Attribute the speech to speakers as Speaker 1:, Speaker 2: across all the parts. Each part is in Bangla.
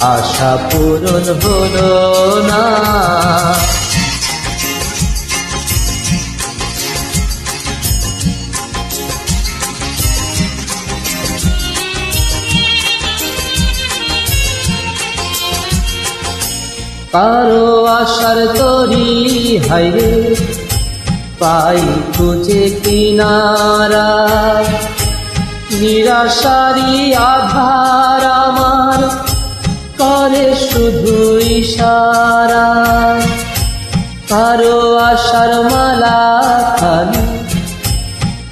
Speaker 1: আশা পূরণ হলো না। কারও আশার তরি হাইরে পাই খুঁজে কিনারা। নিরাশারি আধার ইশারা। কারও আশার মালা খালি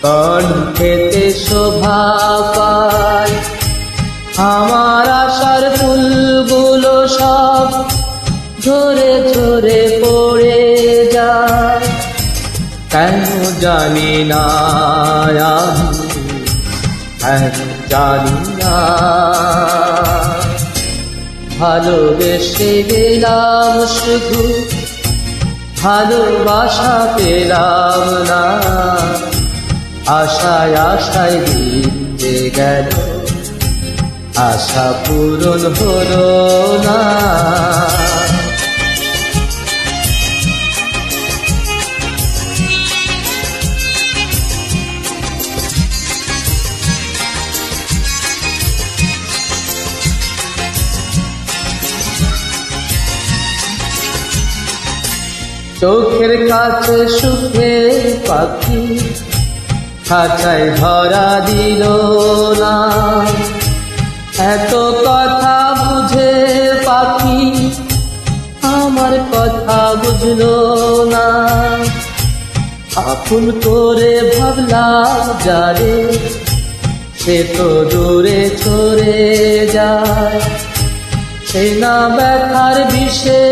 Speaker 1: কণ্ঠেতে শোভা পায়। আমার আশার ফুলগুলো সব ঝরে ঝরে পড়ে যায়। কেন জানি না জানি না। ভালোবেসে গেলাম শুধু ভালোবাসা পেলাম না। আশায় আশায় দিতে গেল আশা পূরণ হল না। চোখের কাছে সুখের পাখি। খাঁচায় ধরা দিল না। এত কথা বুঝে পাখি আমার কথা বুঝলো না। আপন করে ভাবলাম যারে সে তো দূরে চলে যায়। সে না ব্যথার বিষে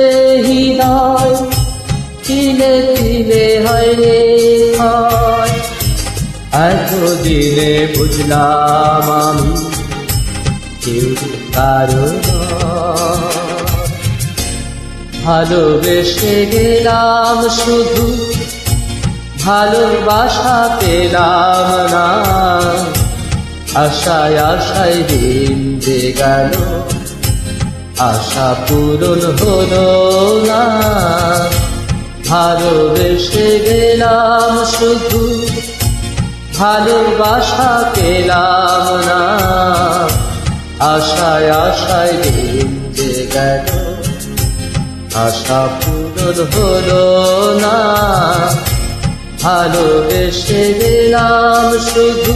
Speaker 1: এতদিনে বুঝলাম আমি। কেউ কারও ভালোবেসে গেলাম শুধু, ভালোবাসা পেলাম না। আশায় আশায় দিন যে গেল, আশা পূরণ হলো না। ভালোবেসে গেলাম শুধু ভালোবাসা পেলাম না। আশায় আশায় দিন যে গেল। আশা পূরণ হলো না। ভালোবেসে দিলাম শুধু